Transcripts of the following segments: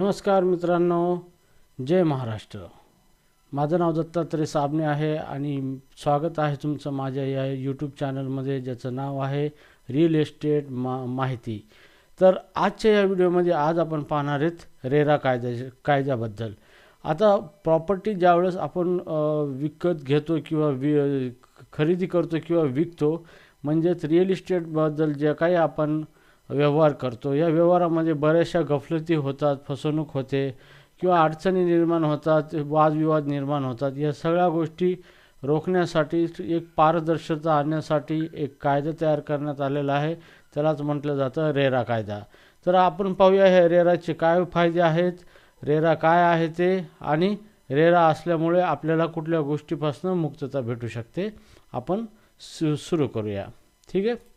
नमस्कार मित्रांनो जय महाराष्ट्र. माझं नाव दत्तात्रय साबणे आहे आणि स्वागत आहे तुमचं माझ्या या यूट्यूब चॅनलमध्ये ज्याचं नाव आहे रिअल इस्टेट मा माहिती. तर आजच्या या व्हिडिओमध्ये आज आपण पाहणार आहेत रेरा कायद्या कायद्याबद्दल. आता प्रॉपर्टी ज्यावेळेस आपण विकत घेतो किंवा वि खरेदी करतो किंवा विकतो म्हणजेच रिअल इस्टेटबद्दल जे काही आपण व्यवहार करतो. या व्यवहारामध्ये बऱ्याचशा गफलती होतात फसवणूक होते किंवा अडचणी निर्माण होतात वादविवाद निर्माण होतात. या सगळ्या गोष्टी रोखण्यासाठी एक पारदर्शकता आणण्यासाठी एक कायदा तयार करण्यात आलेला आहे. त्यालाच म्हटलं जातं रेरा कायदा. तर आपण पाहूया हे रेराचे काय फायदे आहेत रेरा काय आहे ते आणि रेरा असल्यामुळे आपल्याला कुठल्या गोष्टीपासून मुक्तता भेटू शकते आपण सु सुरू करूया. ठीक आहे?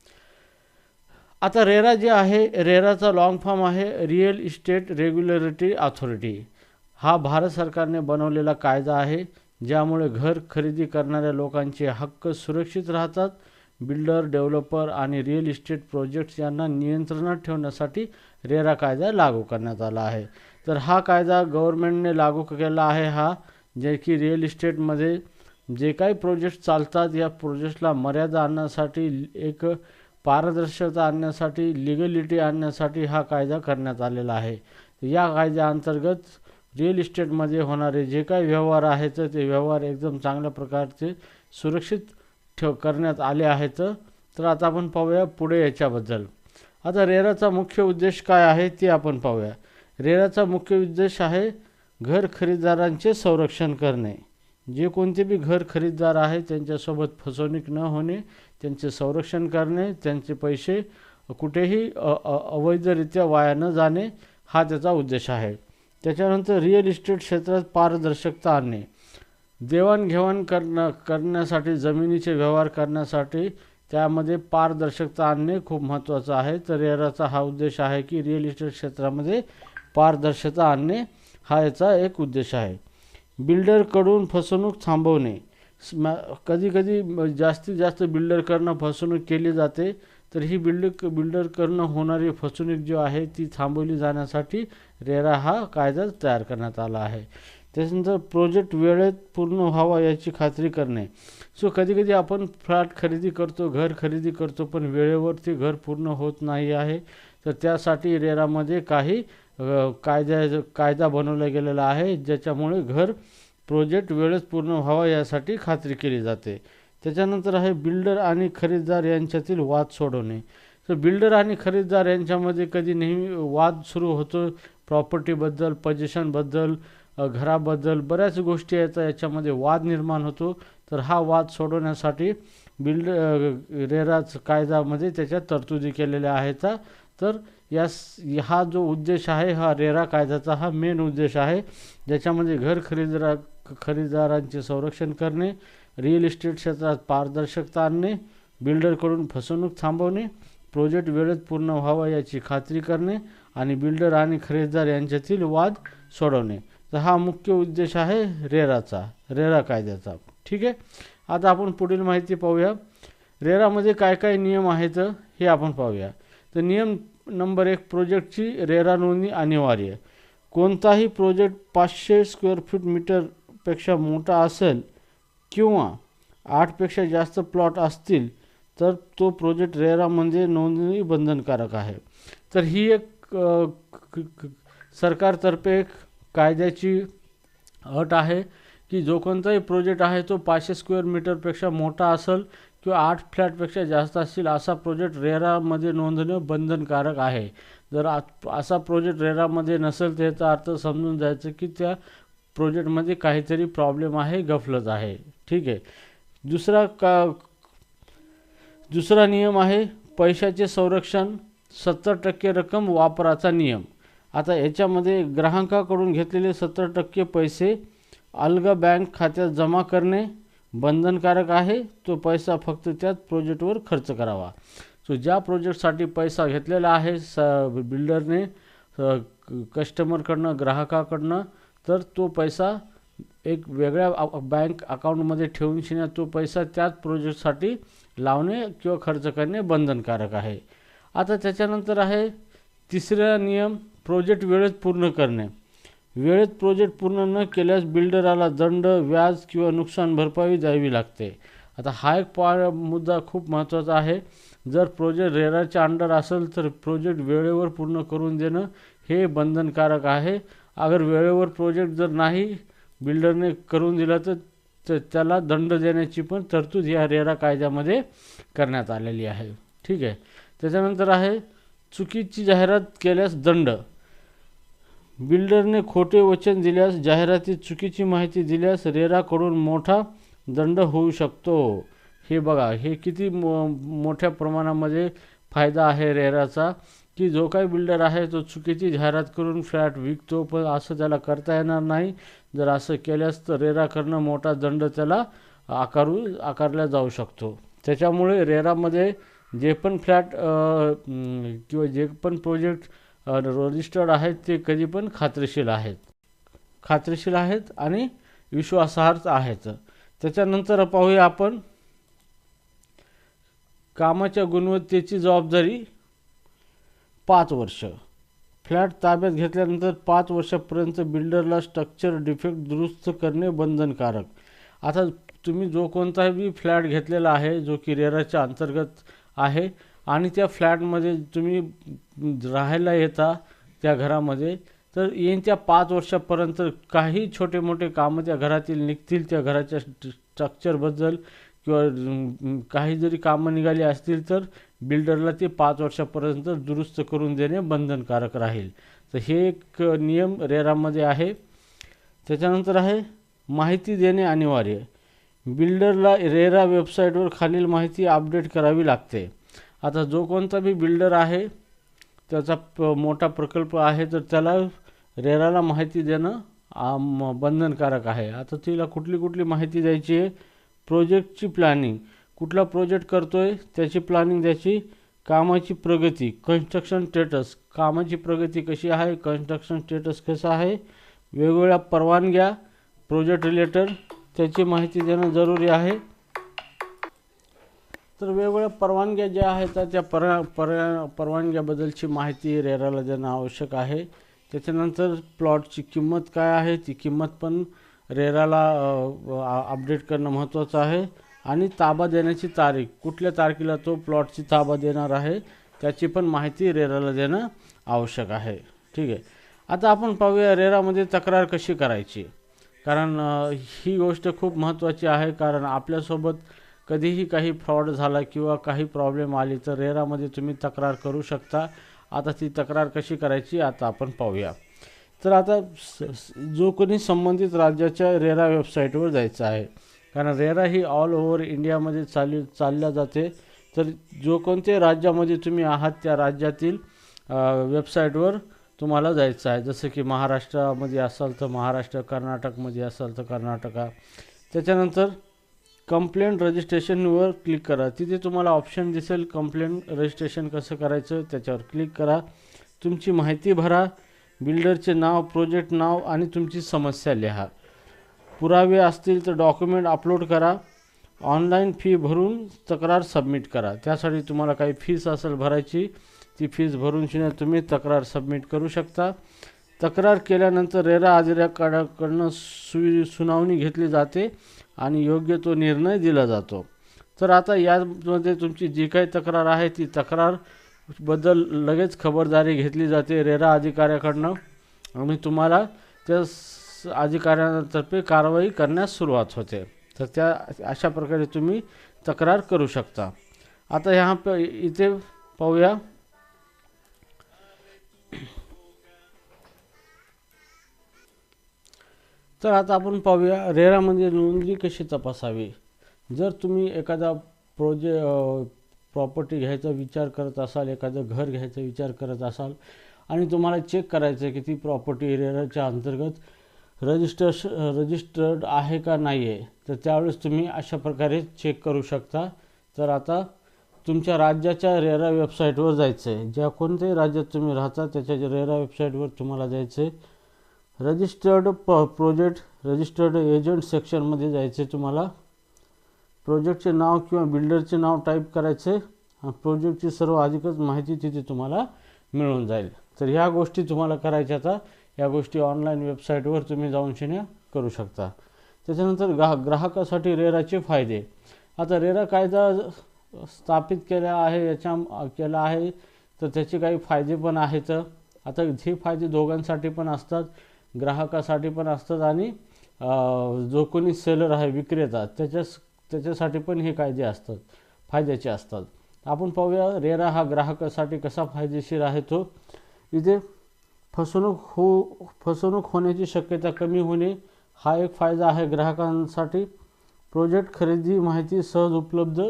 आता रेरा जे आहे रेराचा लॉंग फॉर्म आहे रिअल इस्टेट रेग्युलेटरी अथॉरिटी हा भारत सरकारने बनवलेला कायदा आहे ज्यामुळे घर खरेदी करणाऱ्या लोकांचे हक्क सुरक्षित राहतात. बिल्डर डेव्हलपर आणि रिअल इस्टेट प्रोजेक्ट्स यांना नियंत्रणात ठेवण्यासाठी रेरा कायदा लागू करण्यात आला आहे. तर हा कायदा गव्हर्नमेंटने लागू केला आहे हा जे की रिअल इस्टेटमध्ये जे काही प्रोजेक्ट चालतात या प्रोजेक्टला मर्यादा आणण्यासाठी एक पारदर्शकता आणण्यासाठी लिगलिटी आणण्यासाठी हा कायदा करण्यात आलेला आहे. या कायद्याअंतर्गत रिअल इस्टेटमध्ये होणारे जे काही व्यवहार आहेत ते व्यवहार एकदम चांगल्या प्रकारचे सुरक्षित ठेव करण्यात आले आहेत. तर आता आपण पाहूया पुढे याच्याबद्दल. आता रेराचा मुख्य उद्देश काय आहे ते आपण पाहूया. रेराचा मुख्य उद्देश आहे घर खरेदीदारांचे संरक्षण करणे. जे कोणते बी घर खरीददार आहे त्यांच्यासोबत फसवणूक न होणे त्यांचे संरक्षण करणे त्यांचे पैसे कुठेही अवैधरित्या वाया न जाणे हा त्याचा उद्देश आहे. त्याच्यानंतर रिअल इस्टेट क्षेत्रात पारदर्शकता आणणे. देवाणघेवाण करणं करण्यासाठी जमिनीचे व्यवहार करण्यासाठी त्यामध्ये पारदर्शकता आणणे खूप महत्त्वाचं आहे. तर याचा हा उद्देश आहे की रिअल इस्टेट क्षेत्रामध्ये पारदर्शकता आणणे हा याचा एक उद्देश आहे. बिल्डरकडून फसवणूक थांबवणे. कधी कधी जास्तीत जास्त बिल्डरकडनं फसवणूक केली जाते तर ही बिल्डर बिल्डरकडनं होणारी फसवणूक जी आहे ती थांबवली जाण्यासाठी रेरा हा कायदा तयार करण्यात आला आहे. त्याच्यानंतर प्रोजेक्ट वेळेत पूर्ण व्हावा याची खात्री करणे. सो कधी कधी आपण फ्लॅट खरेदी करतो घर खरेदी करतो पण वेळेवर ते घर पूर्ण होत नाही आहे तर त्यासाठी रेरामध्ये काही कायद्या कायदा बनवला गेलेला आहे ज्याच्यामुळे घर प्रोजेक्ट वेळेत पूर्ण व्हावा यासाठी खात्री केली जाते. त्याच्यानंतर आहे बिल्डर आणि खरेदीदार यांच्यातील वाद सोडवणे. तर बिल्डर आणि खरेदीदार यांच्यामध्ये कधी नेहमी वाद सुरू होतो? प्रॉपर्टीबद्दल पजेशनबद्दल घराबद्दल बऱ्याच गोष्टी आहेत याच्यामध्ये वाद निर्माण होतो. तर हा वाद सोडवण्यासाठी बिल्ड रेराज रेराच कायद्यामध्ये त्याच्या तरतुदी केलेल्या आहेत. तर यास हा जो उद्देश आहे हा रेरा कायद्याचा हा मेन उद्देश आहे. ज्याच्यामध्ये घर खरेदीदार खरेदीदारांचे संरक्षण करणे रिअल इस्टेट क्षेत्रात पारदर्शकता आणणे बिल्डरकडून फसवणूक थांबवणे प्रोजेक्ट वेळेत पूर्ण व्हावा याची खात्री करणे आणि बिल्डर आणि खरेदीदार यांच्यातील वाद सोडवणे. तर हा मुख्य उद्देश आहे रेराचा रेरा कायद्याचा. ठीक आहे? आता आपण पुढील माहिती पाहूया. रेरामध्ये काय काय नियम आहेत हे आपण पाहूया. तर नियम नंबर एक प्रोजेक्टची रेरा नोंदणी अनिवार्य. कोणताही प्रोजेक्ट पाचशे स्क्वेअर फूट मीटर पेक्षा मोठा असेल किंवा आठपेक्षा जास्त प्लॉट असतील तर तो प्रोजेक्ट रेरामध्ये म्हणजे नोंदणी बंधनकारक आहे. तर ही एक सरकारतर्फे एक कायद्याची अट आहे की जो कोणताही प्रोजेक्ट आहे तो पाचशे स्क्वेअर मीटरपेक्षा मोठा असेल किंवा आठ फ्लॅटपेक्षा जास्त असतील असा प्रोजेक्ट रेरामध्ये नोंदणी बंधनकारक आहे. जर आ- असा प्रोजेक्ट रेरामध्ये नसेल त्याचा अर्थ समजून जायचं की त्या प्रोजेक्टमध्ये काहीतरी प्रॉब्लेम आहे गफलत आहे. ठीक आहे. दुसरा का दुसरा नियम आहे पैशाचे संरक्षण सत्तर टक्के रक्कम वापराचा नियम. आता याच्यामध्ये ग्राहकाकडून घेतलेले सत्तर टक्के पैसे अलग बँक खात्यात जमा करणे बंधनकारक आहे. तो पैसा फक्त त्याच प्रोजेक्टवर खर्च करावा. सो ज्या प्रोजेक्टसाठी पैसा घेतलेला आहे स बिल्डरने कस्टमरकडनं ग्राहकाकडनं तर तो पैसा एक वेगळ्या बँक अकाउंटमध्ये ठेवून शिना तो पैसा त्याच प्रोजेक्टसाठी लावणे किंवा खर्च करणे बंधनकारक आहे. आता त्याच्यानंतर आहे तिसरा नियम प्रोजेक्ट वेळेत पूर्ण करणे. वेळेत प्रोजेक्ट पूर्ण न केल्यास बिल्डराला दंड व्याज किंवा नुकसान भरपाई द्यावी लागते. आता हा एक पा मुद्दा खूप महत्त्वाचा आहे. जर प्रोजेक्ट रेराच्या अंडर असेल तर प्रोजेक्ट वेळेवर पूर्ण करून देणं हे बंधनकारक आहे. अगर वेळेवर प्रोजेक्ट जर नाही बिल्डरने करून दिला तर तर त्याला दंड देण्याची पण तरतूद या रेरा कायद्यामध्ये करण्यात आलेली आहे. ठीक आहे? त्याच्यानंतर आहे चुकीची जाहिरात केल्यास दंड. बिल्डरने खोटे वचन दिल्यास जाहिरातीत चुकीची माहिती दिल्यास रेराकडून मोठा दंड होऊ शकतो. हे बघा हे किती मो मोठ्या प्रमाणामध्ये फायदा आहे रेराचा की जो काही बिल्डर आहे तो चुकीची जाहिरात करून फ्लॅट विकतो पण असं त्याला करता येणार नाही. जर असं केल्यास तर रेराकडनं मोठा दंड त्याला आकारू आकारला जाऊ शकतो. त्याच्यामुळे रेरामध्ये जे पण फ्लॅट किंवा जे पण प्रोजेक्ट रजिस्टर्ड आहेत ते कधी पण खात्रीशीर आहेत. खात्रीशीर आहेत आणि विश्वासार्ह आहेत. त्याच्यानंतर पाहूया आपण कामाच्या गुणवत्तेची जबाबदारी पाच वर्ष. फ्लॅट ताब्यात घेतल्यानंतर पाच वर्षापर्यंत बिल्डरला स्ट्रक्चर डिफेक्ट दुरुस्त करणे बंधनकारक. आता तुम्ही जो कोणताही फ्लॅट घेतलेला आहे जो की रेराच्या अंतर्गत आहे आणि त्या फ्लॅटमध्ये तुम्ही राहायला येता त्या घरामध्ये तर येत्या पाच वर्षापर्यंत काही छोटे मोठे कामं त्या घरातील निघतील त्या घराच्या स्ट्रक्चरबद्दल. किंवा काही जरी कामं निघाली असतील तर बिल्डरला ते पाच वर्षापर्यंत दुरुस्त करून देणे बंधनकारक राहील. तर हे एक नियम रेरामध्ये आहे. त्याच्यानंतर आहे माहिती देणे अनिवार्य. बिल्डरला रेरा वेबसाईटवर खालील माहिती अपडेट करावी लागते. आता जो कोणता बी बिल्डर आहे त्याचा प मोठा प्रकल्प आहे तर त्याला रेराला माहिती देणं बंधनकारक आहे. आता तिला कुठली कुठली माहिती द्यायची आहे प्रोजेक्टची प्लॅनिंग कुठला प्रोजेक्ट करतो आहे त्याची प्लॅनिंग त्याची कामाची प्रगती कन्स्ट्रक्शन स्टेटस कामाची प्रगती कशी आहे कन्स्ट्रक्शन स्टेटस कसं आहे वेगवेगळ्या परवानग्या प्रोजेक्ट रिलेटेड त्याची माहिती देणं जरुरी आहे. तर वेगवेगळ्या परवानग्या ज्या आहेत त्या पर पर परवानग्याबद्दलची माहिती रेराला देणं आवश्यक आहे. त्याच्यानंतर प्लॉटची किंमत काय आहे ती किंमत पण रेराला अपडेट करणं महत्त्वाचं आहे. आणि ताबा देण्याची तारीख कुठल्या तारखेला तो प्लॉटची ताबा देणार आहे त्याची पण माहिती रेराला देणं आवश्यक आहे. ठीक आहे. आता आपण पाहूया रेरामध्ये तक्रार कशी करायची. कारण ही गोष्ट खूप महत्त्वाची आहे कारण आपल्यासोबत कधीही काही फ्रॉड झाला किंवा काही प्रॉब्लेम आली तर रेरामध्ये तुम्ही तक्रार करू शकता. आता ती तक्रार कशी करायची आता आपण पाहूया. तर आता जो कोणी संबंधित राज्याच्या रेरा वेबसाईटवर जायचं आहे कारण रेरा ही ऑल ओव्हर इंडियामध्ये चालली चालल्या जाते तर जो कोणत्या राज्यामध्ये तुम्ही आहात त्या राज्यातील वेबसाईटवर तुम्हाला जायचं आहे. जसं की महाराष्ट्रामध्ये असाल तर महाराष्ट्र कर्नाटकमध्ये असाल तर कर्नाटका. त्याच्यानंतर कंप्लेंट रजिस्ट्रेशनवर क्लिक करा. तिथे तुम्हाला ऑप्शन दिसेल कंप्लेंट रजिस्ट्रेशन कसं करायचं त्याच्यावर क्लिक करा. तुमची माहिती भरा. बिल्डरचे नाव प्रोजेक्ट नाव आणि तुमची समस्या लिहा. पुरावे असतील तर डॉक्युमेंट अपलोड करा. ऑनलाईन फी भरून तक्रार सबमिट करा. त्यासाठी तुम्हाला काही फीस असेल भरायची ती फीस भरून शिवाय तुम्ही तक्रार सबमिट करू शकता. तक्रार केल्यानंतर रेरा अधिकाऱ्याकडनं सु सुनावणी घेतली जाते आणि योग्य तो निर्णय दिला जातो. तर आता यामध्ये तुमची जी काही तक्रार आहे ती तक्रार बद्दल लगेच खबरदारी घेतली जाते रेरा अधिकाऱ्याकडनं. आणि तुम्हाला त्या अधिकाऱ्यांतर्फे कारवाई करण्यास सुरुवात होते. तर त्या अशा प्रकारे तुम्ही तक्रार करू शकता. आता ह्या प इथे पाहूया. तर आता आपण पाहूया रेरामध्ये म्हणजे नोंदणी कशी तपासावी? जर तुम्ही एखादा प्रोजे प्रॉपर्टी घ्यायचा विचार करत असाल एखादं घर घ्यायचा विचार करत असाल आणि तुम्हाला चेक करायचं आहे की ती प्रॉपर्टी एरियाच्या अंतर्गत रजिस्टर रजिस्टर्ड आहे का नाही आहे तर त्यावेळेस तुम्ही अशा प्रकारे चेक करू शकता. तर आता तुमच्या राज्याच्या रेरा वेबसाईटवर जायचं आहे ज्या कोणत्याही राज्यात तुम्ही राहता त्याच्या रेरा वेबसाईटवर तुम्हाला जायचं आहे रजिस्टर्ड प प्रोजेक्ट रजिस्टर्ड एजंट सेक्शनमध्ये जायचं आहे तुम्हाला. प्रोजेक्टचे नाव किंवा बिल्डरचे नाव टाईप करायचे. प्रोजेक्टची सर्व अधिकच माहिती तिथे तुम्हाला मिळून जाईल. तर ह्या गोष्टी तुम्हाला करायच्या आता. या गोष्टी ऑनलाईन वेबसाईटवर तुम्ही जाऊन शिन्या करू शकता. त्याच्यानंतर ग्राहक ग्राहकासाठी रेराचे फायदे. आता रेरा कायदा स्थापित केला आहे याच्या केला आहे तर त्याचे काही फायदे पण आहेत. आता हे फायदे दोघांसाठी पण असतात ग्राहकासाठी पण असतात आणि जो कोणी सेलर आहे विक्रेता त्याच्या त्याच्यासाठी पण हे कायदे असतात फायद्याचे असतात. आपण पाहूया रेरा हा ग्राहकासाठी कसा फायदेशीर आहे तो. इथे फसवणूक हो फसवणूक होण्याची शक्यता कमी होणे हा एक फायदा आहे ग्राहकांसाठी. प्रोजेक्ट खरेदी माहिती सहज उपलब्ध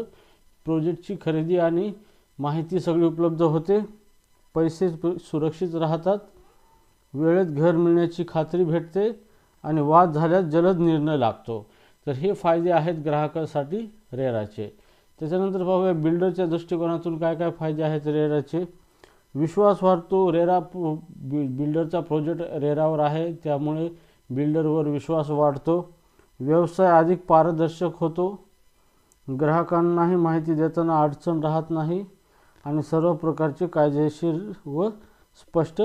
प्रोजेक्टची खरेदी आणि माहिती सगळी उपलब्ध होते. पैसे सुरक्षित राहतात. वेळेत घर मिळण्याची खात्री भेटते आणि वाद झाल्यास जलद निर्णय लागतो. तर हे फायदे आहेत ग्राहकासाठी रेराचे. त्याच्यानंतर पाहूया बिल्डरच्या दृष्टिकोनातून काय काय फायदे आहेत रेराचे. विश्वास वाढतो रेरा बिल्डरचा प्रोजेक्ट रेरावर आहे त्यामुळे बिल्डरवर विश्वास वाढतो. व्यवसाय अधिक पारदर्शक होतो. ग्राहकांनाही माहिती देताना अडचण राहत नाही आणि सर्व प्रकारचे कायदेशीर व स्पष्ट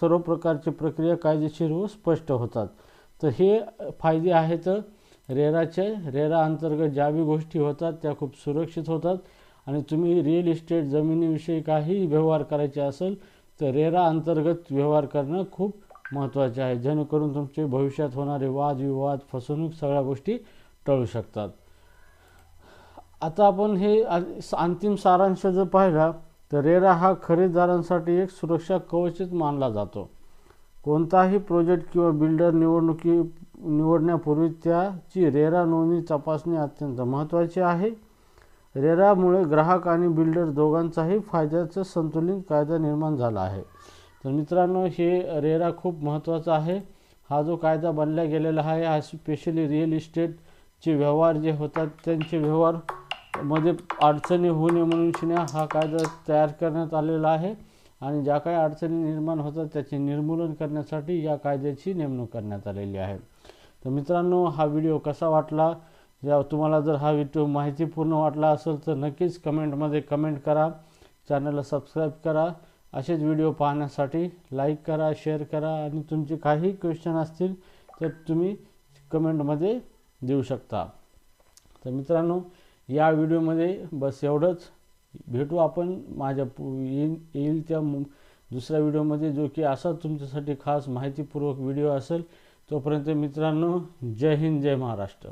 सर्व प्रकारची प्रक्रिया कायदेशीर व स्पष्ट होतात. तर हे फायदे आहेत रेराचे रेरा अंतर्गत ज्याही गोष्टी होतात त्या खूप सुरक्षित होतात. आणि तुम्ही रिअल इस्टेट जमिनीविषयी काही व्यवहार करायचे असेल तर रेरा अंतर्गत व्यवहार करणं खूप महत्त्वाचे आहे. जेणेकरून तुमचे भविष्यात होणारे वादविवाद फसवणूक सगळ्या गोष्टी टळू शकतात. आता आपण हे अंतिम सारांश जर पाहिला तर रेरा हा खरेदीदारांसाठी एक सुरक्षा कवचित मानला जातो. कोणताही प्रोजेक्ट किंवा बिल्डर निवडणुकी निवडण्यापूर्वी त्याची रेरा नोंदणी तपासणी अत्यंत महत्त्वाची आहे. रेरामुळे ग्राहक आणि बिल्डर दोघांचाही फायद्याचं संतुलित कायदा निर्माण झाला आहे. तर मित्रांनो हे रेरा खूप महत्त्वाचा आहे. हा जो कायदा बनला गेलेला आहे हा स्पेशली रिअल इस्टेटचे व्यवहार जे होतात त्यांचे व्यवहारमध्ये अडचणी होऊ नये म्हणून शिन्या हा कायदा तयार करण्यात आलेला आहे आणि ज्या काही अडचणी निर्माण होतात त्याचे निर्मूलन करण्यासाठी या कायद्याची नेमणूक करण्यात आलेली आहे. तर मित्रांनो हा व्हिडिओ कसा वाटला? या तुम्हाला जर हा व्हिडिओ माहितीपूर्ण वाटला असेल तर नक्कीच कमेंटमध्ये कमेंट करा. चॅनलला सबस्क्राईब करा. असेच व्हिडिओ पाहण्यासाठी लाईक करा शेअर करा आणि तुमचे काही क्वेश्चन असतील तर तुम्ही कमेंटमध्ये देऊ शकता. तर मित्रांनो या व्हिडिओमध्ये बस एवढंच. भेटू आपण माझ्या येईल येईल त्या दुसऱ्या व्हिडिओमध्ये. जो की असा तुमच्यासाठी खास माहितीपूर्वक व्हिडिओ असेल तोपर्यंत मित्रांनो जय हिंद जय महाराष्ट्र.